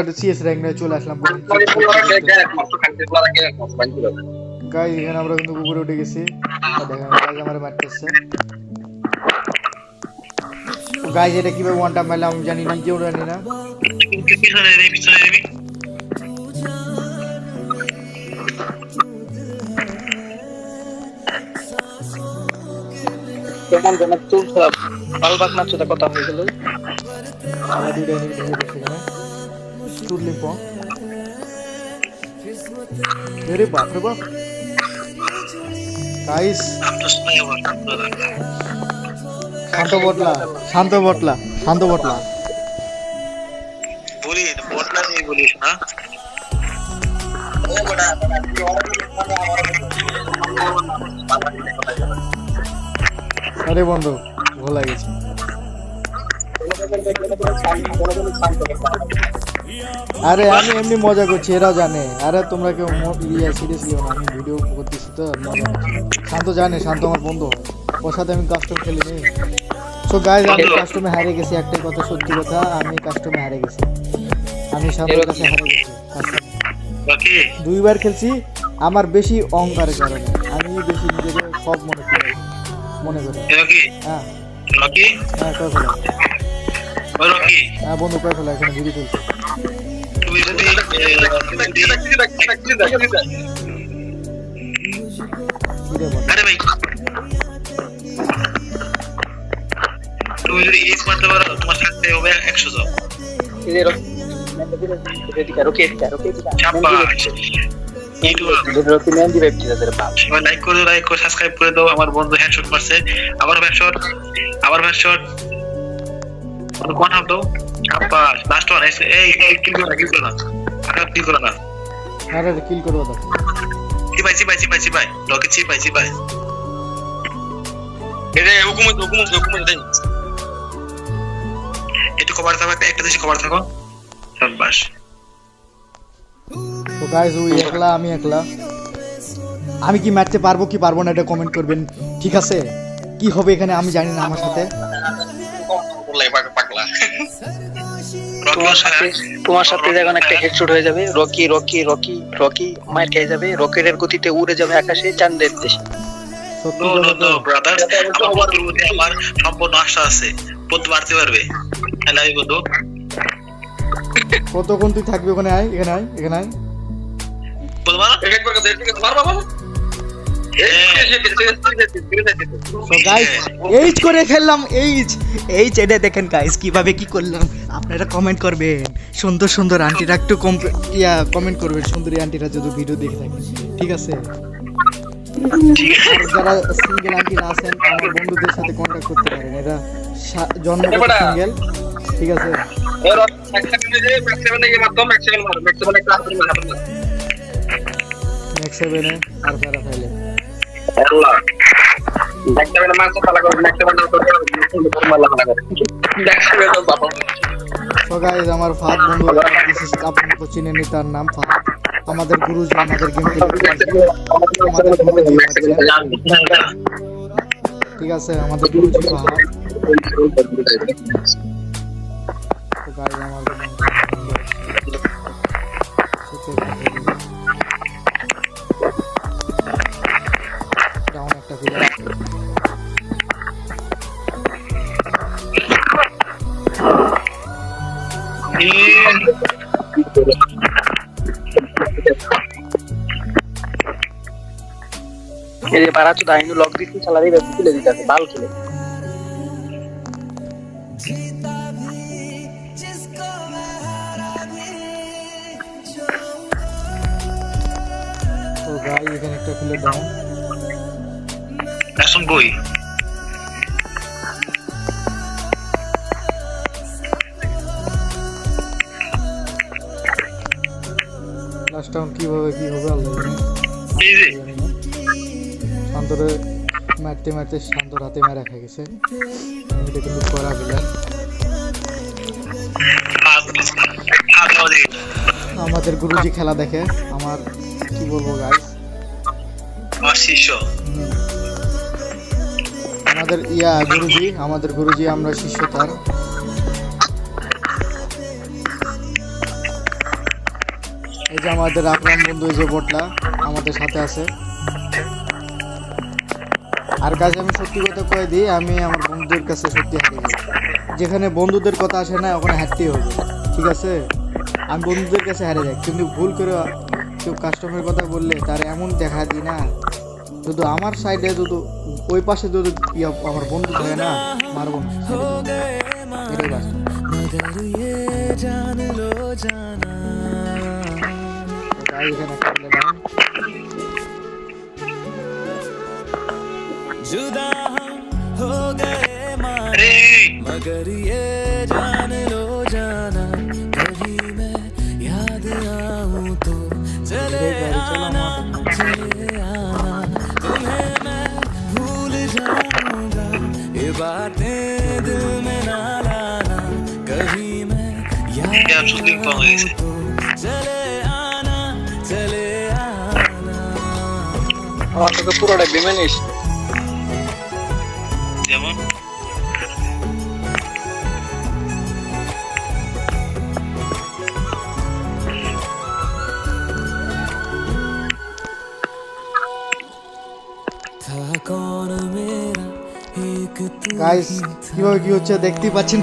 একটা CS rank নিয়ে চলে আসলাম গাইজ এখানে আমরা কিন্তু উপরে উঠে গেছি। দেখেন আমার মারতেছে। গাইজ এটা কীভাবে ওয়ান টাইম মারলাম আমি জানি নিজেও জানি না। কেমন যেন চলছে বালবাক নাচ কথা হয়ে গেল দুইটা চুরলি প আরে বাপ রে বাপ গাইস শান্ত বটলা শান্ত বটলা শান্ত বটলা। বলি বটলা নিয়ে বলিস না? আরে বন্ধু ভুল গেছে আরে আমি এমনি মজা করছি এরা জানে। আরে তোমরা কেউ ইয়া সিরিয়াস লিও না আমি ভিডিও করতেছি তো মজা শান্ত জানে শান্ত আমার বন্ধু। ওর সাথে আমি কাস্টম খেলিনি সো গাইজ আমি কাস্টমে হারে গেছি একটাই কথা সত্যি কথা আমি কাস্টমে হারে গেছি। আমি শান্তর কাছে হারে গেছি বাকি? দুইবার খেলছি আমার বেশি অহংকারের কারণে। আমি বেশি নিজেকে সব মনে করি মনে করি। হ্যাঁ। হ্যাঁ কয় ফেলা? ও হ্যাঁ বন্ধু কয় ফেলা? এখানে ভিডিও চলছে তুমি যদি ইলিশ মারতে পারো তোমার হবে একশো জন লাইক করে লাইক করে সাবস্ক্রাইব করে আমার বন্ধু মারছে আবার হেডশট আবার কোন হাফ দাও। চাপা লাস্ট ওয়ান এই এই কিল করো না কিল করো না। আগে কিল করো না। আরে কিল করব তো চিপাই চিপাই চিপাই চিপাই। লকে চিপাই চিপাই। এটা হুকুম হুকুম হুকুম দেন একটু কভার থাকো একটা একটা দেশে কভার থাকো। বাস তো গাইজ ওই একলা আমি একলা। আমি কি ম্যাচে পারব কি পারব না এটা কমেন্ট করবেন। ঠিক আছে? কি হবে এখানে আমি জানি না আমার সাথে। সাথে তোমার সাথে যখন একটা হেডশট হয়ে যাবে। রকি রকি রকি রকি মার খেয়ে যাবে। রকেটের গতিতে উড়ে যাবে আকাশে চাঁদের দেশে। আমার সম্পূর্ণ আশা আছে। বন্ধু বাড়তে পারবে। হ্যালো বন্ধু। কতক্ষণ তুই থাকবি ওখানে? আয় এখানে আয় এখানে আয়। বন্ধু মারো গাইস এইচ করে খেললাম এইচ এইচ এটা দেখেন গাইস কীভাবে কি করলাম? আপনারা কমেন্ট করবেন। সুন্দর সুন্দর আন্টিরা একটু ইয়া কমেন্ট করবেন। সুন্দরী আন্টিরা যদি ভিডিও দেখে থাকেন ঠিক আছে? যারা সিঙ্গেল আন্টিরা আছেন আমার বন্ধুদের সাথে কন্ট্যাক্ট করতে পারেন। এরা জন্মগত সিঙ্গেল ঠিক আছে? নেক্সট সেভেনে আর প্যারা ফাইলে আমার ফাদ বন্ধু বিশেষ আপনারা তো চিনেনই তার নাম ফাদ। আমাদের গুরুজি আমাদের গেম ঠিক আছে আমাদের গুরুজি ফাহাদ আমার এই যে বাড়া চোদা লক দিতে চালা দিয়ে তুলে দিতে আছে বাল খেলে। তো গাই এখানে একটা ফিলে ডাউন এখন বই। লাস্ট টাউন কীভাবে কি হবে আল্লাহ জানে। এই যে। শান্তরে মারতে মারতে শান্তর হাতে মেরা খেয়ে গেছে। এটা কিন্তু করা হাত আমাদের আমাদের গুরুজি খেলা দেখে আমার কি বলব গাইস আমার শিষ্য। আমাদের ইয়া গুরুজি, আমাদের গুরুজি আমরা শিষ্য তার। এই যে আমাদের আকরাম বন্ধু, এই যে বটলা আমাদের সাথে আছে। আর কাছে আমি সত্যি কথা কয়ে দিই, আমি আমার বন্ধুদের কাছে সত্যি হারিয়ে যাই যেখানে বন্ধুদের কথা আসে না, ওখানে হাঁটতেই হবে, ঠিক আছে? আমি বন্ধুদের কাছে হারিয়ে যাই কিন্তু ভুল করে কেউ কাস্টমারের কথা বললে তার এমন দেখা দিই না। শুধু আমার সাইডে শুধু ওই পাশে যদি ইয়া আমার বন্ধু থাকে না মারবো না এটাই বাস্তব। তো তাই এখানে একটা বলে দাও। जुदा हम हो गए मान আরে मगर ये बातें दिल में ना लाना कभी मैं याद क्या shooting कौन है इसे? आऊं तो चले आना चले आना আমার তোকে পুরোটা বিমে নিস গাইস কীভাবে কি হচ্ছে দেখতেই পাচ্ছেন।